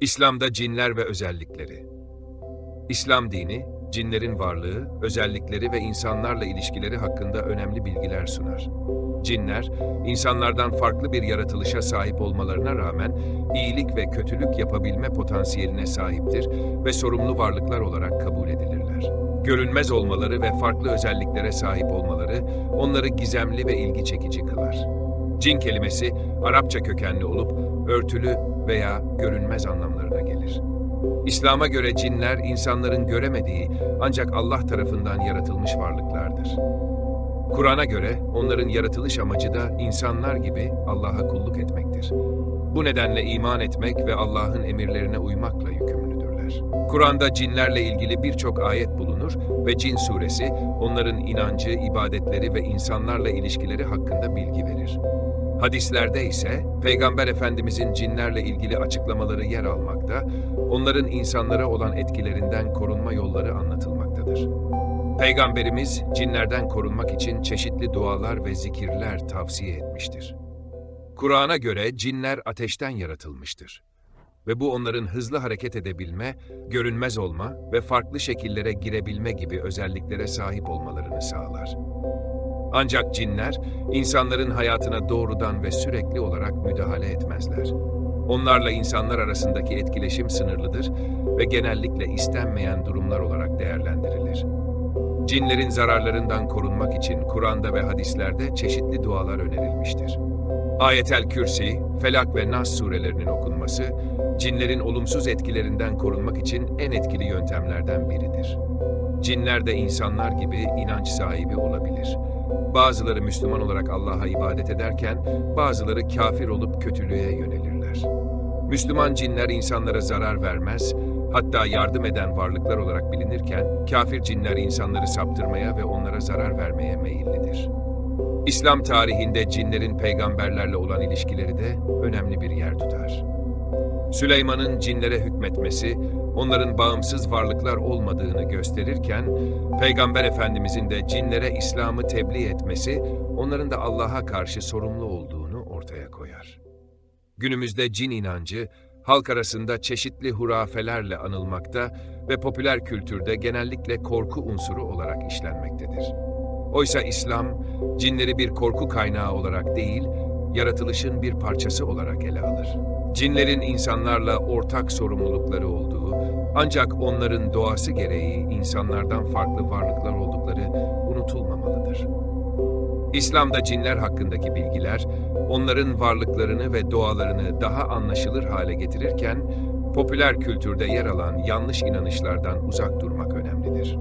İslam'da cinler ve özellikleri. İslam dini, cinlerin varlığı, özellikleri ve insanlarla ilişkileri hakkında önemli bilgiler sunar. Cinler, insanlardan farklı bir yaratılışa sahip olmalarına rağmen iyilik ve kötülük yapabilme potansiyeline sahiptir ve sorumlu varlıklar olarak kabul edilirler. Görünmez olmaları ve farklı özelliklere sahip olmaları onları gizemli ve ilgi çekici kılar. Cin kelimesi Arapça kökenli olup örtülü veya görünmez anlamlarına gelir. İslam'a göre cinler insanların göremediği ancak Allah tarafından yaratılmış varlıklardır. Kur'an'a göre onların yaratılış amacı da insanlar gibi Allah'a kulluk etmektir. Bu nedenle iman etmek ve Allah'ın emirlerine uymakla yükümlüdürler. Kur'an'da cinlerle ilgili birçok ayet bulunur ve Cin suresi onların inancı, ibadetleri ve insanlarla ilişkileri hakkında bilgi verir. Hadislerde ise Peygamber Efendimizin cinlerle ilgili açıklamaları yer almakta, onların insanlara olan etkilerinden korunma yolları anlatılmaktadır. Peygamberimiz cinlerden korunmak için çeşitli dualar ve zikirler tavsiye etmiştir. Kur'an'a göre cinler ateşten yaratılmıştır. Ve bu onların hızlı hareket edebilme, görünmez olma ve farklı şekillere girebilme gibi özelliklere sahip olmalarını sağlar. Ancak cinler, insanların hayatına doğrudan ve sürekli olarak müdahale etmezler. Onlarla insanlar arasındaki etkileşim sınırlıdır ve genellikle istenmeyen durumlar olarak değerlendirilir. Cinlerin zararlarından korunmak için Kur'an'da ve hadislerde çeşitli dualar önerilmiştir. Ayetel Kürsi, Felak ve Nas surelerinin okunması, cinlerin olumsuz etkilerinden korunmak için en etkili yöntemlerden biridir. Cinler de insanlar gibi inanç sahibi olabilir. Bazıları Müslüman olarak Allah'a ibadet ederken, bazıları kafir olup kötülüğe yönelirler. Müslüman cinler insanlara zarar vermez, hatta yardım eden varlıklar olarak bilinirken, kafir cinler insanları saptırmaya ve onlara zarar vermeye meyillidir. İslam tarihinde cinlerin peygamberlerle olan ilişkileri de önemli bir yer tutar. Süleyman'ın cinlere hükmetmesi, onların bağımsız varlıklar olmadığını gösterirken, Peygamber Efendimizin de cinlere İslam'ı tebliğ etmesi, onların da Allah'a karşı sorumlu olduğunu ortaya koyar. Günümüzde cin inancı, halk arasında çeşitli hurafelerle anılmakta ve popüler kültürde genellikle korku unsuru olarak işlenmektedir. Oysa İslam, cinleri bir korku kaynağı olarak değil, yaratılışın bir parçası olarak ele alır. Cinlerin insanlarla ortak sorumlulukları olduğu, ancak onların doğası gereği insanlardan farklı varlıklar oldukları unutulmamalıdır. İslam'da cinler hakkındaki bilgiler, onların varlıklarını ve doğalarını daha anlaşılır hale getirirken, popüler kültürde yer alan yanlış inanışlardan uzak durmak önemlidir.